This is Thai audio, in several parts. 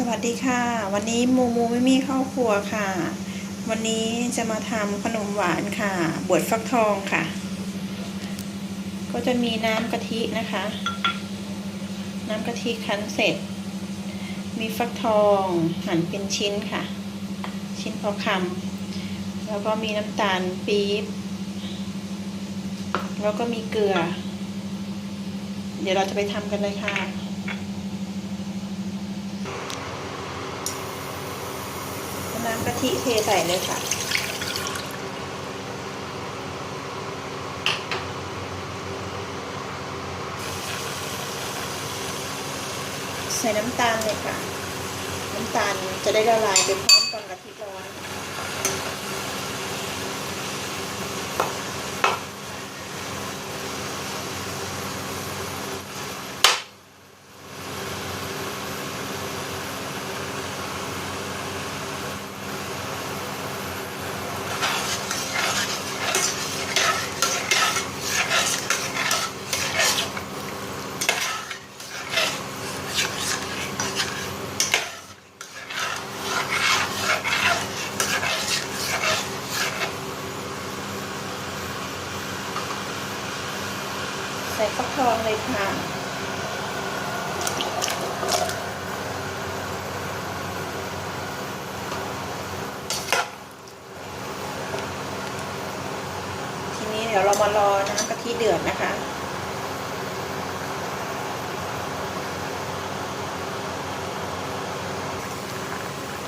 สวัสดีค่ะ วันนี้มูมูไม่มีเข้าวครัวค่ะ วันนี้จะมาทำขนมหวานค่ะ บวชฟักทองค่ะ ก็จะมีน้ำกะทินะคะ น้ำกะทิคั้นเสร็จ มีฟักทองหั่นเป็นชิ้นค่ะ ชิ้นพอคำแล้วก็มีน้ำตาลปี๊บแล้วก็มีเกลือ เดี๋ยวเราจะไปทำกันเลยค่ะ น้ำ กะทิเทใส่เลยค่ะใส่น้ำตาลเลยค่ะ น้ำตาลจะได้ละลายไปพร้อมกับกะทิร้อน ใส่ฟักทองเลยค่ะทีนี้เดี๋ยวเรามารอน้ำกะทิเดือดนะคะ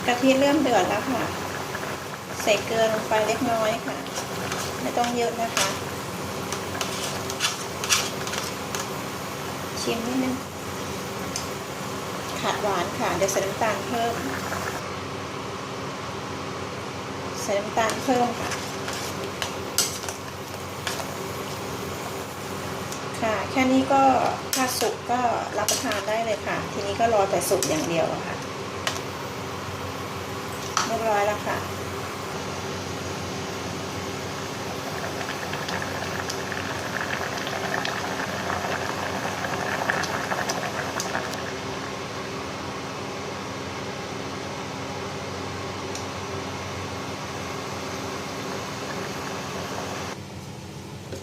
กะทิเริ่มเดือดแล้วค่ะ ใส่เกลือลงไปเล็กน้อยค่ะ ไม่ต้องเยอะนะคะ ชิมนิดนึง ขาดหวานค่ะ เดี๋ยวใส่น้ำตาลเพิ่ม ใส่น้ำตาลเพิ่มค่ะ ค่ะ แค่นี้ก็ถ้าสุกก็รับประทานได้เลยค่ะ ทีนี้ก็รอแต่สุกอย่างเดียวค่ะ เรียบร้อยแล้วค่ะ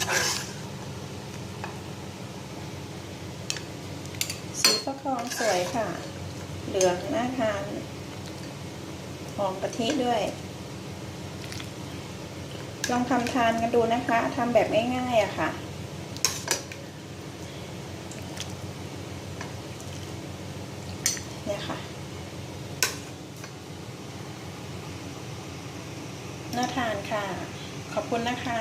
สีฟักทองสวยค่ะ เหลืองน่าทานหอมกะทิด้วย ลองทำทานกันดูนะคะทำแบบง่ายๆอะค่ะเนี่ยค่ะ น่าทานค่ะ ขอบคุณนะคะ